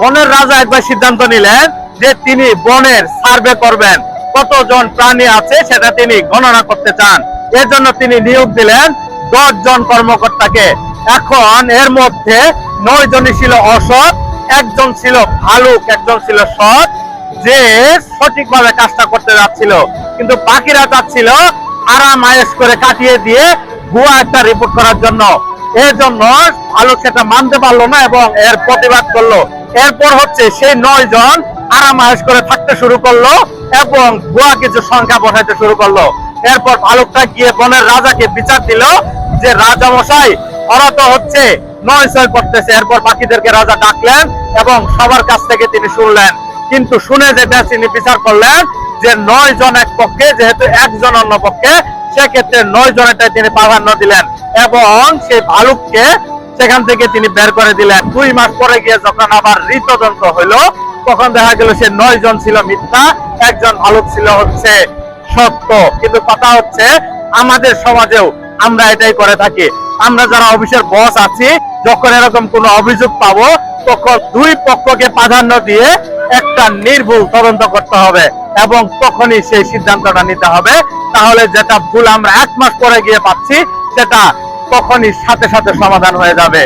বনের রাজা একবার সিদ্ধান্ত নিলেন যে তিনি বনের সার্ভে করবেন। কতজন প্রাণী আছে সেটা তিনি গণনা করতে চান। এর জন্য তিনি নিয়োগ দিলেন দশ জন কর্মকর্তাকে। এখন এর মধ্যে নয় জনই ছিল অসৎ, একজন ছিল ভালুক, একজন ছিল সৎ, যে সঠিকভাবে কাজটা করতে যাচ্ছিল। কিন্তু বাকিরা চাচ্ছিল আরাম আয়েস করে কাটিয়ে দিয়ে ভুয়া একটা রিপোর্ট করার জন্য। এর জন্য ভালুক সেটা মানতে পারল না এবং এর প্রতিবাদ করল। এরপর হচ্ছে সেই নয় জন আরাম আয়েস করে থাকতে শুরু করল এবং ভুয়া কিছু সংখ্যা বসাইতে শুরু করল। এরপর ভালুকটা গিয়ে বনের রাজাকে বিচার দিল যে রাজা মশাই, ওরা তো হচ্ছে নয় ছয় করতেছে। এরপর বাকিদেরকে রাজা ডাকলেন এবং সবার কাছ থেকে তিনি শুনলেন। কিন্তু শুনে যেটা তিনি বিচার করলেন যে নয় জন এক পক্ষে, যেহেতু একজন অন্য পক্ষে, সেক্ষেত্রে নয় জনেরটাই তিনি প্রাধান্য দিলেন। এবং সেই ভালুককে সেখান থেকে তিনি বের করে দিলেন। দুই মাস পরে গিয়ে যখন আবার ঋতদন্ত হইল, তখন দেখা গেল সে নয় জন ছিল মিথ্যা, একজন ভালুক ছিল হচ্ছে সত্য। কিন্তু কথা হচ্ছে, আমাদের সমাজেও আমরা এটাই করে থাকি। আমরা যারা অফিসের বস আছি, যখন এরকম কোনো অভিযোগ পাবো, তখন দুই পক্ষকে প্রাধান্য দিয়ে একটা নির্ভুল তদন্ত করতে হবে এবং তখনই সেই সিদ্ধান্তটা নিতে হবে। তাহলে যেটা ভুল আমরা এক মাস পরে গিয়ে পাচ্ছি, সেটা তখনই সাথে সাথে সমাধান হয়ে যাবে।